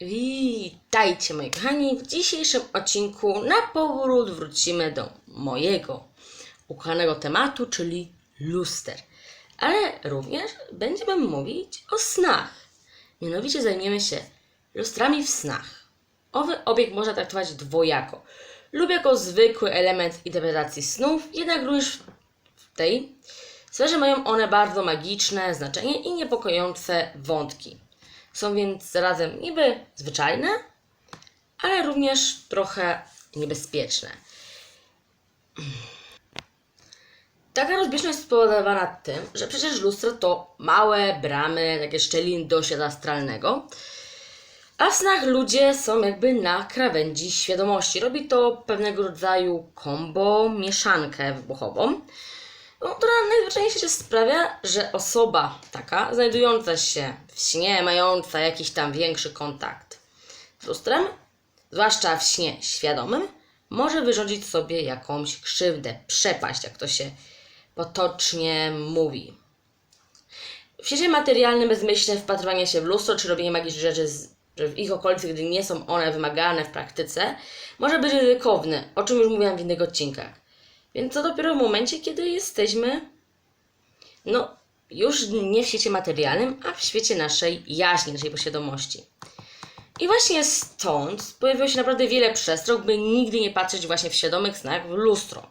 Witajcie moi kochani, w dzisiejszym odcinku na powrót wrócimy do mojego ukochanego tematu, czyli luster. Ale również będziemy mówić o snach. Mianowicie zajmiemy się lustrami w snach. Owy obiekt można traktować dwojako. Lub jako zwykły element interpretacji snów, jednak również w tej sferze mają one bardzo magiczne znaczenie i niepokojące wątki. Są więc zarazem niby zwyczajne, ale również trochę niebezpieczne. Taka rozbieżność jest spowodowana tym, że przecież lustro to małe bramy, takie szczeliny do świata astralnego, a w snach ludzie są jakby na krawędzi świadomości. Robi to pewnego rodzaju kombo, mieszankę wybuchową, no, która najzwyczajniej się sprawia, że osoba taka, znajdująca się w śnie, mająca jakiś tam większy kontakt z lustrem, zwłaszcza w śnie świadomym, może wyrządzić sobie jakąś krzywdę, przepaść, jak to się potocznie mówi. W świecie materialnym bezmyślne wpatrywanie się w lustro czy robienie magicznych rzeczy z, w ich okolicy, gdy nie są one wymagane w praktyce, może być ryzykowne, o czym już mówiłam w innych odcinkach. Więc to dopiero w momencie, kiedy jesteśmy, no, już nie w świecie materialnym, a w świecie naszej jaźni, naszej posiadomości. I właśnie stąd pojawiło się naprawdę wiele przestróg, by nigdy nie patrzeć właśnie w świadomych snach w lustro.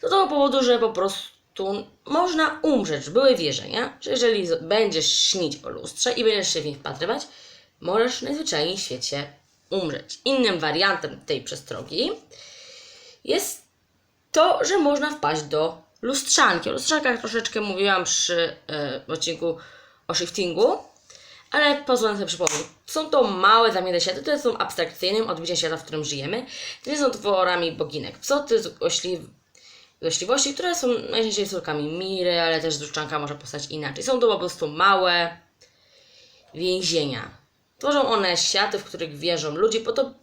Do tego powodu, że po prostu można umrzeć. Były wierzenia, że jeżeli będziesz śnić o lustrze i będziesz się w nich wpatrywać, możesz najzwyczajniej w świecie umrzeć. Innym wariantem tej przestrogi jest to, że można wpaść do lustrzanki. O lustrzankach troszeczkę mówiłam przy e, odcinku o shiftingu, ale pozwolę sobie przypomnieć. Są to małe zamienne światy, które są abstrakcyjnym odbiciem świata, w którym żyjemy. Nie są tworami boginek psoty, ośli- złośliwości, które są najczęściej córkami Miry, ale też luszczanka może postać inaczej. Są to po prostu małe więzienia. Tworzą one światy, w których wierzą ludzie, po to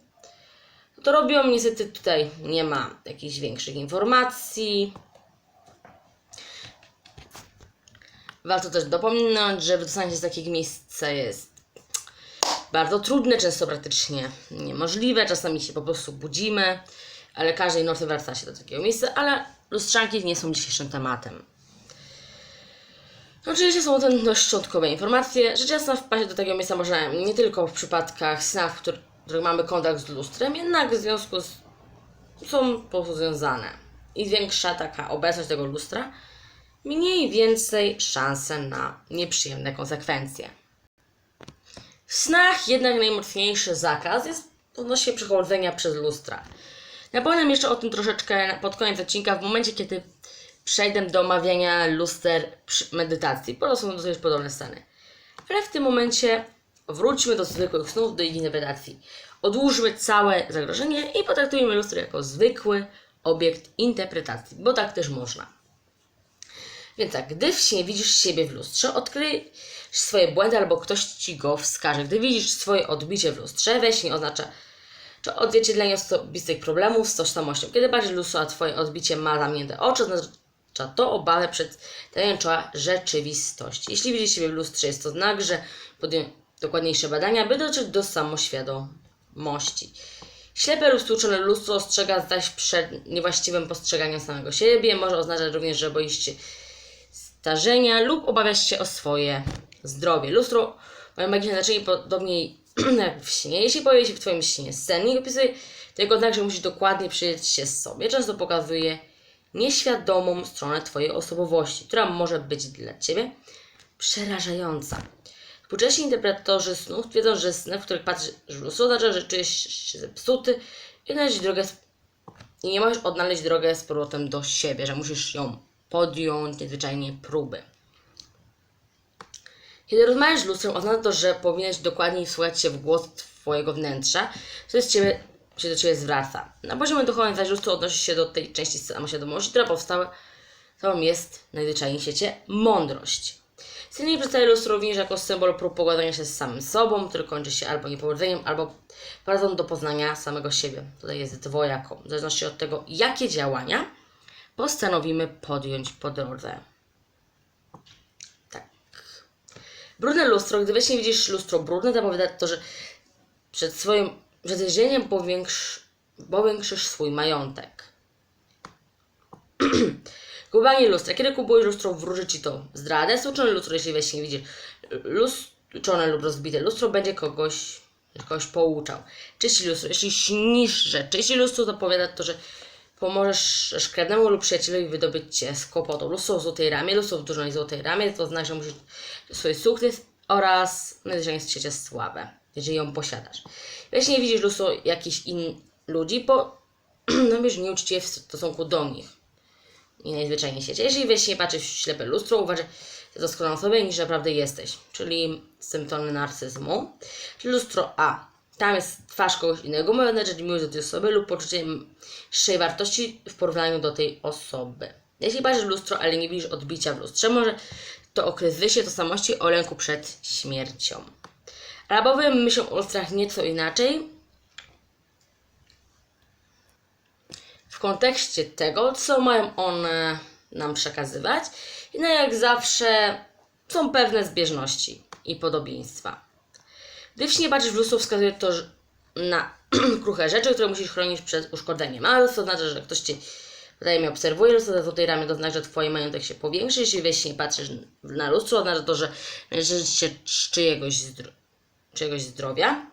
to robią. Niestety tutaj nie ma jakichś większych informacji. Warto też dopominać, że wydostanie się z takiego miejsca jest bardzo trudne, często praktycznie niemożliwe. Czasami się po prostu budzimy, ale każdej nocy wraca się do takiego miejsca, ale lustrzanki nie są dzisiejszym tematem. Oczywiście są to dość szczątkowe informacje. Rzecz jasna wpaść do takiego miejsca można nie tylko w przypadkach snach, w których, których mamy kontakt z lustrem, jednak w związku z są po prostu związane. I większa taka obecność tego lustra, mniej więcej szanse na nieprzyjemne konsekwencje. W snach jednak najmocniejszy zakaz jest odnośnie przechodzenia przez lustra. Napowiem jeszcze o tym troszeczkę pod koniec odcinka, w momencie kiedy przejdę do omawiania luster przy medytacji, bo to są dosyć podobne stany. Ale w tym momencie wróćmy do zwykłych snów, do interpretacji. Odłóżmy całe zagrożenie i potraktujmy lustro jako zwykły obiekt interpretacji, bo tak też można. Więc tak, gdy w śnie widzisz siebie w lustrze, odkryj swoje błędy albo ktoś ci go wskaże. Gdy widzisz swoje odbicie w lustrze, we śnie oznacza czy odzwierciedlenie osobistych problemów z tożsamością. Kiedy w lustro, a twoje odbicie ma zamknięte oczy, oznacza to obawę przed czoła rzeczywistości. Jeśli widzisz siebie w lustrze, jest to znak, że podjąć dokładniejsze badania, by dotrzeć do samoświadomości. Ślepe lub stłuczone lustro ostrzega zaś przed niewłaściwym postrzeganiem samego siebie. Może oznaczać również, że boisz się starzenia lub obawiasz się o swoje zdrowie. Lustro ma magiczne znaczenie podobnie jak w śnie. Jeśli pojawi się w Twoim śnie sen i opisuje tego tak, że musisz dokładnie przyjrzeć się sobie, często pokazuje nieświadomą stronę Twojej osobowości, która może być dla Ciebie przerażająca. Współcześni interpretorzy snów twierdzą, że sny, w których patrzysz w lustro, oznacza, że czujesz się zepsuty i drogę z... i nie możesz odnaleźć drogę z powrotem do siebie, że musisz ją podjąć, niezwyczajnie próby. Kiedy rozmawiasz z lustrem, oznacza to, że powinieneś dokładniej wsłuchać się w głos Twojego wnętrza, co z ciebie, się do Ciebie zwraca. Na poziomie duchowym zaś lustro odnosi się do tej części samoświadomości, która powstała, którą jest najzwyczajniej w świecie mądrość. Silniej przedstawia lustro również jako symbol prób pogodzenia się z samym sobą, który kończy się albo niepowodzeniem, albo prowadzą do poznania samego siebie. Tutaj jest dwojako, w zależności od tego, jakie działania postanowimy podjąć po drodze. Tak. Brudne lustro. Gdy właśnie widzisz lustro brudne, zapowiada to, że przed swoim przed powiększ, powiększysz swój majątek. Kupowanie lustra. Kiedy kupujesz lustro, wróży ci to zdradę. Stłuczone lustro, jeśli weź nie widzisz, lustrone lub rozbite lustro będzie kogoś, kogoś pouczał. Czyści lustro. Jeśli śnisz, że czyści lustro, to powiada to, że pomożesz szkradnemu lub przyjacielowi wydobyć cię z kłopotu. Lustro w złotej ramie, lustro w dużej złotej ramie, to znaczy, że musisz swój sukces oraz należenie z cię sławę, jeżeli ją posiadasz. Jeśli nie widzisz lustro jakichś innych ludzi, po, no wiesz, nieuczciwie w stosunku do nich i najzwyczajniej świecie. Jeżeli weź nie patrzysz w ślepe lustro, uważaj za doskonałą osobę niż naprawdę jesteś, czyli symptomy narcyzmu. Lustro A. Tam jest twarz kogoś innego, może oznaczać miłość do tej osoby lub poczucie wyższej wartości w porównaniu do tej osoby. Jeśli patrzysz w lustro, ale nie widzisz odbicia w lustrze, może to okres wyjścia tożsamości o lęku przed śmiercią. Arabowie myślą o lustrach nieco inaczej, w kontekście tego, co mają one nam przekazywać. No jak zawsze są pewne zbieżności i podobieństwa. Gdy w nie patrzysz w lustro, wskazuje to na kruche rzeczy, które musisz chronić przed uszkodzeniem. A lustro oznacza, że ktoś cię wzajemnie obserwuje. Lustro za złotej ramy to oznacza, że twój majątek się powiększy. Jeśli weź nie patrzysz na lustro, oznacza to, że należysz się czyjegoś, zdro- czyjegoś zdrowia.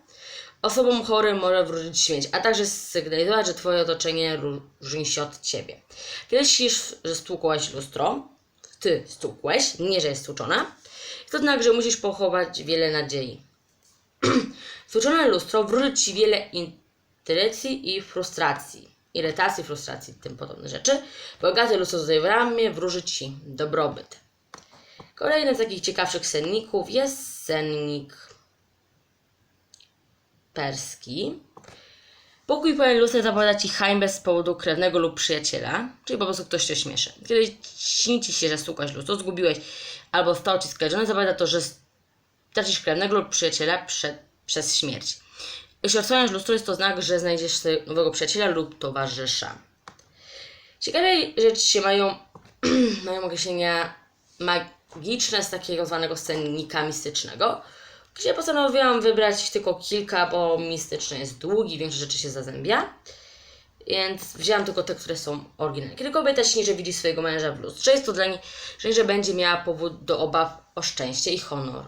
Osobom chorym może wróżyć śmierć, a także sygnalizować, że Twoje otoczenie różni się od Ciebie. Kiedy śnisz, że stłukłaś lustro, Ty stłukłeś, nie, że jest stłuczona, to znak, że musisz pochować wiele nadziei. Stłuczone lustro wróży Ci wiele intuicji i frustracji. Irytacji, frustracji, tym podobne rzeczy. Bogate lustro z ramię wróży Ci dobrobyt. Kolejny z takich ciekawszych senników jest sennik perski. Pokój pełen lustra zapowiada Ci hańbę z powodu krewnego lub przyjaciela, czyli po prostu ktoś Cię śmieszy. Kiedy śni Ci się, że stukałeś lustro, zgubiłeś albo stał Ci skradziony, zapowiada to, że stracisz krewnego lub przyjaciela przed, przez śmierć. Jeśli odsłaniasz lustro, jest to znak, że znajdziesz nowego przyjaciela lub towarzysza. Ciekawe rzeczy się mają, mają określenia magiczne z takiego zwanego scennika mistycznego, gdzie postanowiłam wybrać tylko kilka, bo mistyczny jest długi, większość rzeczy się zazębia. Więc wzięłam tylko te, które są oryginalne. Kiedy kobieta śni, że widzi swojego męża w lustrze, jest to dla niej, że będzie miała powód do obaw o szczęście i honor.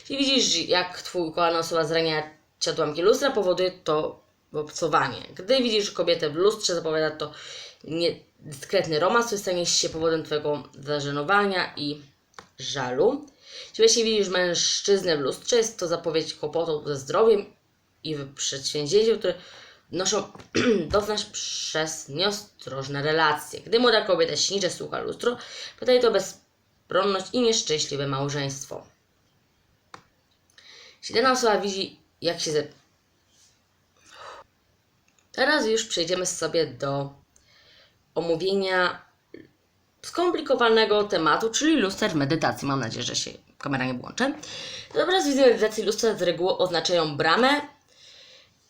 Jeśli widzisz, jak twój ukochana osoba zrania cię odłamki lustra, powoduje to obcowanie. Gdy widzisz kobietę w lustrze, zapowiada to niedyskretny romans, który stanie się powodem twojego zażenowania i żalu. Jeśli widzisz mężczyznę w lustrze, jest to zapowiedź kłopotów ze zdrowiem i przedsięwzięciu, które noszą doznać przez nieostrożne relacje. Gdy młoda kobieta śni, że słucha lustro, podaje to bezbronność i nieszczęśliwe małżeństwo. Jeśli dana osoba widzi, jak się ze... Teraz już przejdziemy sobie do omówienia skomplikowanego tematu, czyli luster w medytacji. Mam nadzieję, że się kamera nie włączy. Dobra, z wizualizacji lustra z reguły oznaczają bramę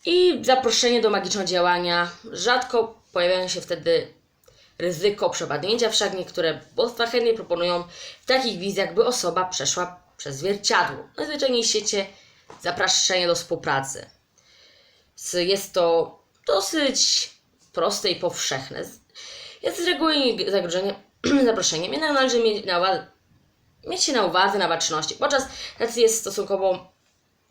i zaproszenie do magicznego działania. Rzadko pojawiają się wtedy ryzyko przepadnięcia, wszak niektóre bóstwa chętnie proponują w takich wizjach, by osoba przeszła przez zwierciadło. Najzwyczajniej w zapraszanie do współpracy. Jest to dosyć proste i powszechne. Jest z reguły zagrożenie zaproszeniem, jednak należy mieć, na mieć się na uwadze, na baczności. Podczas tacy jest stosunkowo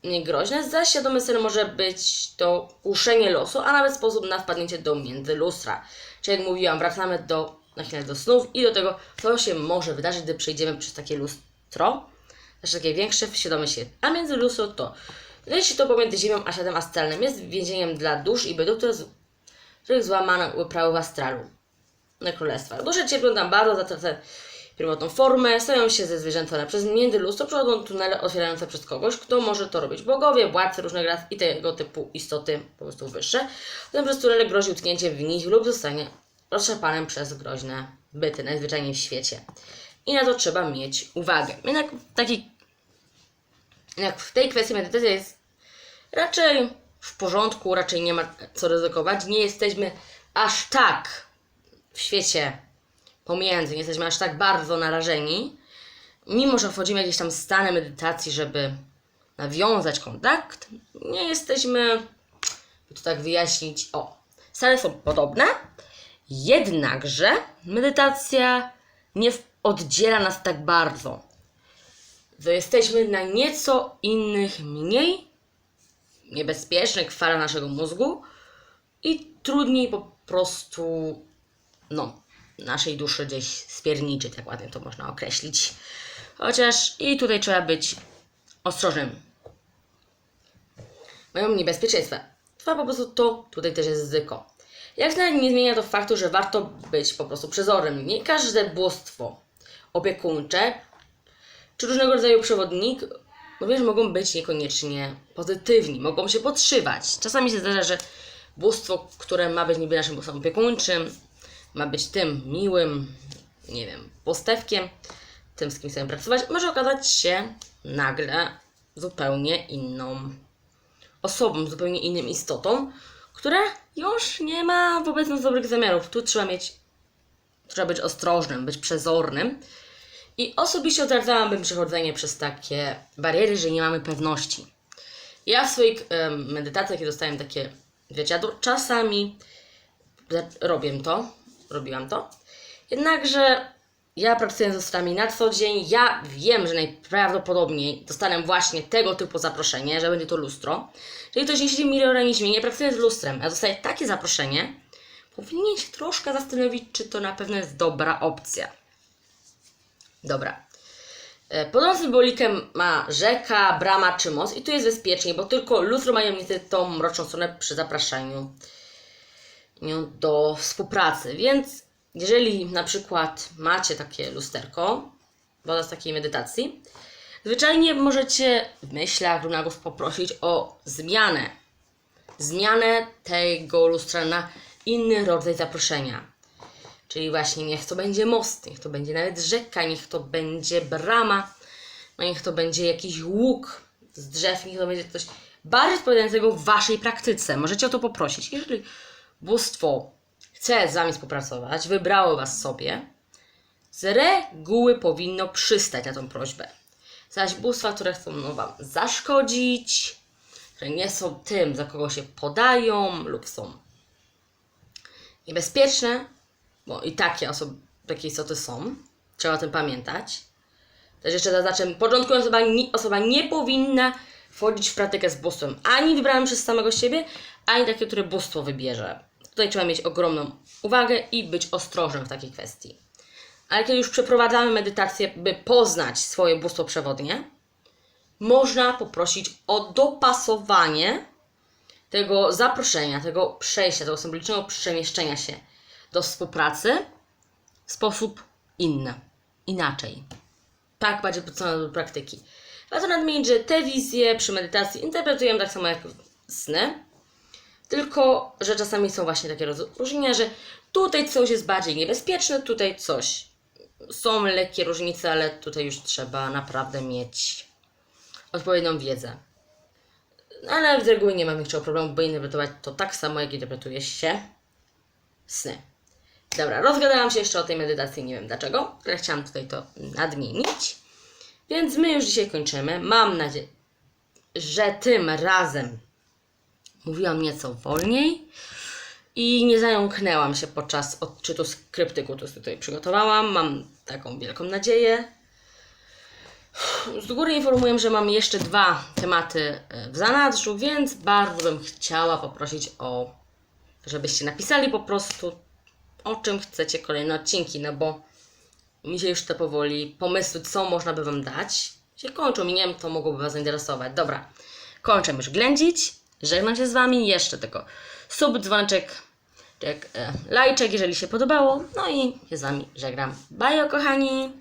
niegroźne, zaś świadomy cel może być to kuszenie losu, a nawet sposób na wpadnięcie do międzylustra. Czyli jak mówiłam, wracamy do nachylenia do snów i do tego, co się może wydarzyć, gdy przejdziemy przez takie lustro, znaczy takie większe, świadomy świat. A międzylustro to, jeśli to pomiędzy Ziemią a światem astralnym jest więzieniem dla dusz i bytów, które z- których złamano w astralu na królestwa. Dusze cierpią tam bardzo, zatracą pierwotną formę, stają się ze zwierzętane przez międzylustro, przechodzą tunele otwierające przez kogoś, kto może to robić. Bogowie, władcy różnych ras i tego typu istoty po prostu wyższe. Potem przez tunele grozi utknięcie w nich lub zostanie rozszarpanym przez groźne byty, najzwyczajniej w świecie. I na to trzeba mieć uwagę. Jednak w takiej jak w tej kwestii medytacja jest raczej w porządku, raczej nie ma co ryzykować. Nie jesteśmy aż tak w świecie pomiędzy, nie jesteśmy aż tak bardzo narażeni, mimo że wchodzimy w jakieś tam stany medytacji, żeby nawiązać kontakt, nie jesteśmy, by to tak wyjaśnić, o, stale są podobne, jednakże medytacja nie oddziela nas tak bardzo. To jesteśmy na nieco innych, mniej niebezpiecznych falach naszego mózgu i trudniej po prostu, no, naszej duszy gdzieś spierniczyć, tak ładnie to można określić. Chociaż i tutaj trzeba być ostrożnym. Mają niebezpieczeństwa. Trwa po prostu to, tutaj też jest ryzyko. Jak na nie zmienia to faktu, że warto być po prostu przezornym. Nie każde bóstwo opiekuńcze czy różnego rodzaju przewodnik, wiesz, mogą być niekoniecznie pozytywni, mogą się podszywać. Czasami się zdarza, że bóstwo, które ma być niby naszym bóstwem opiekuńczym, ma być tym miłym, nie wiem, postewkiem, tym, z kim chcemy pracować, może okazać się nagle zupełnie inną osobą, zupełnie innym istotą, która już nie ma wobec nas dobrych zamiarów. Tu trzeba mieć, trzeba być ostrożnym, być przezornym. I osobiście odradzałabym przechodzenie przez takie bariery, że nie mamy pewności. Ja w swoich medytacjach, kiedy dostałem takie wieciadło, czasami za- robię to, robiłam to. Jednakże ja pracuję z osobami na co dzień, ja wiem, że najprawdopodobniej dostanę właśnie tego typu zaproszenie, że będzie to lustro. Jeżeli ktoś nie siedzi w nie pracuje z lustrem, a dostaje takie zaproszenie, powinien się troszkę zastanowić, czy to na pewno jest dobra opcja. Dobra. E, Podobną symbolikę ma rzeka, brama czy most i tu jest bezpiecznie, bo tylko lustro mają niestety tą mroczną stronę przy zapraszaniu do współpracy. Więc jeżeli na przykład macie takie lusterko podczas takiej medytacji, zwyczajnie możecie w myślach głos poprosić o zmianę. Zmianę tego lustra na inny rodzaj zaproszenia. Czyli właśnie niech to będzie most, niech to będzie nawet rzeka, niech to będzie brama, no niech to będzie jakiś łuk z drzew, niech to będzie coś bardziej odpowiadającego waszej praktyce. Możecie o to poprosić. Jeżeli bóstwo chce z wami współpracować, wybrało was sobie, z reguły powinno przystać na tą prośbę. Zaś bóstwa, które chcą no, wam zaszkodzić, które nie są tym, za kogo się podają lub są niebezpieczne, bo i takie osoby, takie istoty są, trzeba o tym pamiętać. Też jeszcze zaznaczę, początkując osoba, osoba nie powinna wchodzić w praktykę z bóstwem, ani wybranym przez samego siebie, ani takie, które bóstwo wybierze. Tutaj trzeba mieć ogromną uwagę i być ostrożnym w takiej kwestii. Ale kiedy już przeprowadzamy medytację, by poznać swoje bóstwo przewodnie, można poprosić o dopasowanie tego zaproszenia, tego przejścia, tego symbolicznego przemieszczenia się do współpracy w sposób inny, inaczej. Tak bardziej podstawowe do praktyki. Warto nadmienić, że te wizje przy medytacji interpretujemy tak samo jak sny, tylko że czasami są właśnie takie rozróżnienia, że tutaj coś jest bardziej niebezpieczne, tutaj coś. Są lekkie różnice, ale tutaj już trzeba naprawdę mieć odpowiednią wiedzę. Ale z reguły nie mam większego problemu, by interpretować to tak samo, jak interpretuje się sny. Dobra, rozgadałam się jeszcze o tej medytacji, nie wiem dlaczego, ale chciałam tutaj to nadmienić. Więc my już dzisiaj kończymy. Mam nadzieję, że tym razem mówiłam nieco wolniej i nie zająknęłam się podczas odczytu skryptyku, który tutaj przygotowałam. Mam taką wielką nadzieję. Z góry informuję, że mam jeszcze dwa tematy e, w zanadrzu, więc bardzo bym chciała poprosić o, żebyście napisali po prostu, o czym chcecie kolejne odcinki, no bo mi się już te powoli pomysły, co można by Wam dać, się kończą i nie wiem, to mogłoby Was zainteresować. Dobra, kończę już ględzić, żegnam się z Wami, jeszcze tylko sub, dzwoneczek, jak, e, lajczek, jeżeli się podobało, no i się z Wami żegnam. Bye, kochani!